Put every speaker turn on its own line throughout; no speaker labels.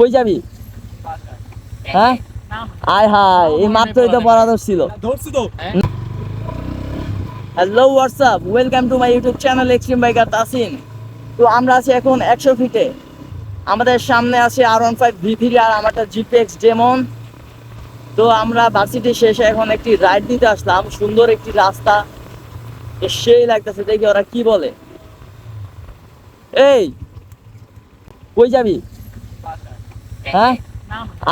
কই যাবি? হ্যাঁ? আয় হায় এই মাত্রই তো পরাদর্শ ছিল।
ধরছি তো।
Hello WhatsApp welcome to my YouTube channel extreme biker Tasin তো আমরা আছি এখন একশো ফিটে আমাদের সামনে আছে আর one five V three R আমারটা জিপিএক্স ডেমন তো আমরা ভার্সিটি শেষে এখন একটি রাইড দিতে আসলাম। সুন্দর একটি রাস্তা। সেই লাগতেছে দেখি ওরা কি বলে। এই কই যাবি? হ্যাঁ?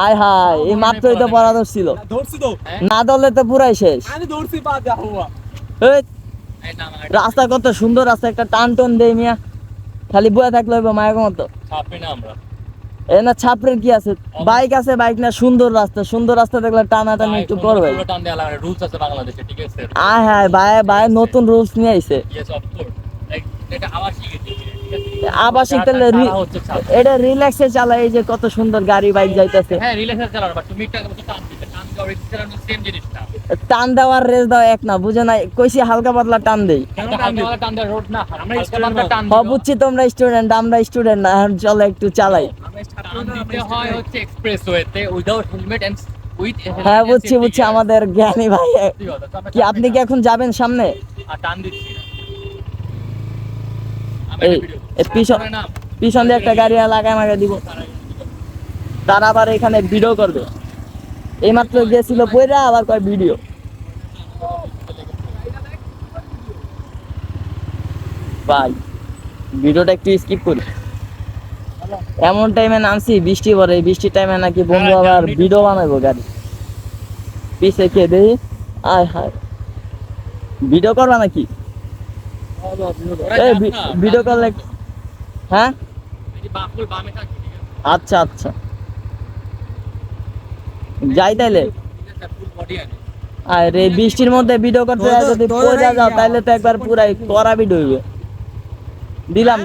আয় হায় এই মাত্রই তো না দলে তো পুরাই শেষ। রাস্তা কত সুন্দর রাস্তা একটা টান টান দেয় মিয়া। খালি বয়ে থাকলে হইব মায়ের মতো। এ না ছাপড়ের কি আছে? বাইক আছে বাইক না সুন্দর রাস্তা। সুন্দর রাস্তা দেখলে টানা টানি একটু করবে।
রুলস আছে বাংলাদেশে ঠিক আছে?
আয় হায় ভাই ভাই নতুন রুলস নিয়ে আইছে।
এটা শিখেছি। আছে
আবাসিক তাহলে। এটা রিল্যাক্সে চালায় এই যে কত সুন্দর গাড়ি বাইক যাইতেছে।
হ্যাঁ রিলেশন চালানো বাট তুমি একটা টান দিতে টান দেওয়া রিক্স চালানো সেম জিনিস
টান দেওয়ার রেস দেওয়া এক না বুঝে নাই কইছি হালকা পাতলা টান দেই।
না
বুঝছি তোমরা স্টুডেন্ট আমরা স্টুডেন্ট না চলো একটু চালাই।
টান দিতে হয় হচ্ছে এক্সপ্রেস ওয়েতে উইদাউট হেলমেট এন্ড উইথ
হ্যাঁ বুঝছি বুঝছি আমাদের জ্ঞানী ভাই। কি আপনি কি এখন যাবেন সামনে?
টান দিচ্ছি
পিছন পিছন দিয়ে একটা গাড়ি লাগায় মাগে দিব। তারা আবার এখানে ভিডিও করবে। এইমাত্র গেছিল বইরা আবার কয় ভিডিও ভাই ভিডিওটা একটু স্কিপ করি। এমন টাইমে নামছি বৃষ্টি পরে বৃষ্টির টাইমে নাকি বন্ধু আবার ভিডিও বানাবো গাড়ি। পিছে কে দেই আয় হায়। ভিডিও করবা নাকি? ভিডিও করলে হ্যাঁ? আচ্ছা আচ্ছা। যাই তাইলে। আরে বৃষ্টির মধ্যে ভিডিও করতে যদি
পড়ে
যাও
তাহলে
তাইলে তো একবার পুরাই করা ভিডিও হইবে। দিলাম।